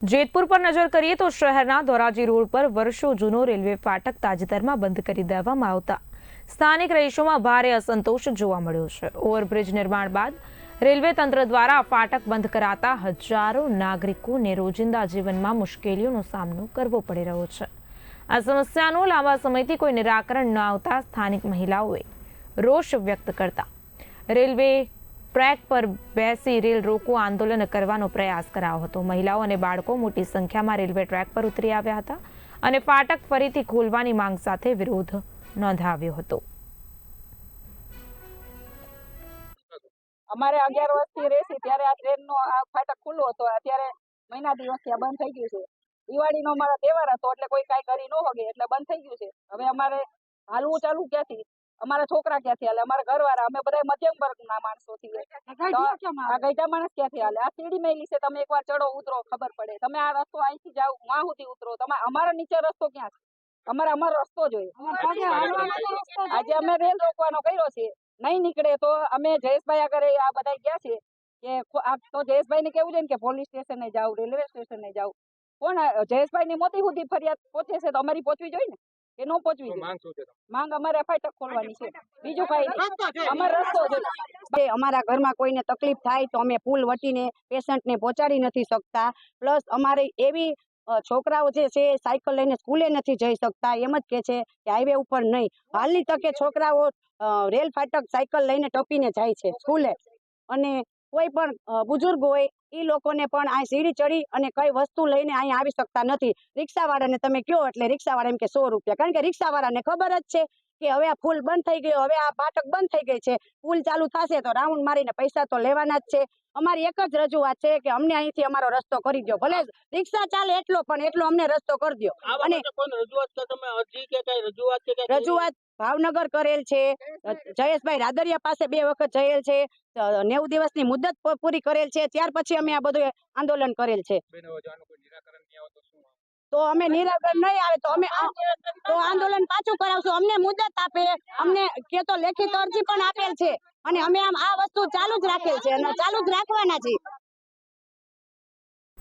જેતપુર પર નજર કરીએ તો શહેરના ધોરાજી રોડ પર વર્ષો જૂનો રેલવે ફાટક તાજેતરમાં બંધ કરી દેવામાં આવતા. સ્થાનિક રહીશોમાં ભારે અસંતોષ જોવા મળ્યો છે. ઓવરબ્રિજ નિર્માણ બાદ રેલવે તંત્ર દ્વારા ફાટક બંધ કરાતા હજારો નાગરિકોને રોજિંદા જીવનમાં મુશ્કેલીઓનો સામનો કરવો પડી રહ્યો છે. આ સમસ્યાનું લાંબા સમયથી કોઈ નિરાકરણ ન આવતા સ્થાનિક મહિલાઓએ રોષ વ્યક્ત કરતા. રેલવે ટ્રેક પર બેસી રેલ રોકો આંદોલન કરવાનો પ્રયાસ કરાયો હતો. મહિલાઓ અને બાળકો મોટી સંખ્યામાં રેલવે ટ્રેક પર ઉતરી આવ્યા હતા અને ફાટક ફરીથી ખોલવાની માંગ સાથે વિરોધ નોંધાવ્યો હતો. અમારે અગિયાર વર્ષથી રહેશે ત્યારે આ ટ્રેનનો આ ફાટક ખુલ્લો હતો. અત્યારે મહિના દિવસથી આ બંધ થઈ ગયું છે. દિવાળીનો અમારો તહેવાર હતો, એટલે કોઈ કાંઈ કરી ન હોગે, એટલે બંધ થઈ ગયું છે. હવે અમારે હાલવું ચાલુ ક્યાંથી? અમારા છોકરા ક્યાંથી હાલે અમારા ઘરવાળા. અમે બધા મધ્યમ વર્ગના માણસો છીએ. આ ગઈઢા માણસ ક્યાંથી હાલે આ સીડી મેલી છે. તમે એકવાર ચડો ઉતરો ખબર પડે. તમે આ રસ્તો અહીંથી જાઓ વાં સુધી ઉતરો. તમે અમારા નીચે રસ્તો ક્યાં છે? અમારે અમારો રસ્તો જોઈએ. આજે અમે રેલ રોકવાનો કર્યો છે. નહીં નીકળે તો અમે જયેશભાઈ આગળ આ બધા ગયા છે કે તો જયેશભાઈ ને કેવું છે ને કે પોલીસ સ્ટેશને જાવ રેલવે સ્ટેશને જાવ કોણ જયેશભાઈ ની મોટી સુધી ફરિયાદ પહોંચે છે તો અમારી પહોંચવી જોઈએ ને? કે ન પહોંચવી જોઈએ? માંગ અમારે ફાટક ખોલવાની છે. બીજું કઈ નહીં અમારો રસ્તો છે. અમારા ઘરમાં કોઈને તકલીફ થાય તો અમે પુલ વટીને પેશન્ટને પહોંચાડી નથી શકતા. પ્લસ અમારે એવી છોકરાઓ જે છે સાયકલ લઈને સ્કૂલે નથી જઈ શકતા. એમ જ કે છે કે હાઈવે ઉપર નહીં. હાલની તકે છોકરાઓ રેલ ફાટક સાયકલ લઈને ટપીને જાય છે સ્કૂલે. અને કોઈ પણ બુજુર્ગ હોય એ લોકોને પણ આ સીડી ચડી અને કઈ વસ્તુ લઈને અહીં આવી શકતા નથી. રિક્ષાવાળાને તમે કયો એટલે રિક્ષાવાળા એમ કે સો રૂપિયા. કારણ કે રિક્ષાવાળાને ખબર જ છે કે હવે આ ફૂલ બંધ થઈ ગયો, હવે આ ફાટક બંધ થઈ ગઈ છે. પુલ ચાલુ થશે તો રાઉન્ડ મારીને પૈસા તો લેવાના જ છે. અમારી એક જ રજૂઆત છે કે અમને અહીંથી અમારો રસ્તો કરી દો ભલે રિક્ષા ચાલે એટલો પણ એટલો અમને રસ્તો કરી દો અને- રજૂઆત ભાવનગર કરેલ છે. જયેશભાઈ રાદરિયા પાસે બે વખત જયેલ છે. નેવું દિવસની મુદત પૂરી કરેલ છે. ત્યાર પછી અમે આ બધું આંદોલન કરેલ છે. તો અમે નિરાકરણ નહીં આવે તો અમે તો આંદોલન પાછું કરાવશું. અમને મુદત આપે. અમને કે તો લેખિત અરજી પણ આપેલ છે. અને અમે આમ આ વસ્તુ ચાલુ જ રાખેલ છે અને ચાલુ જ રાખવાના છીએ.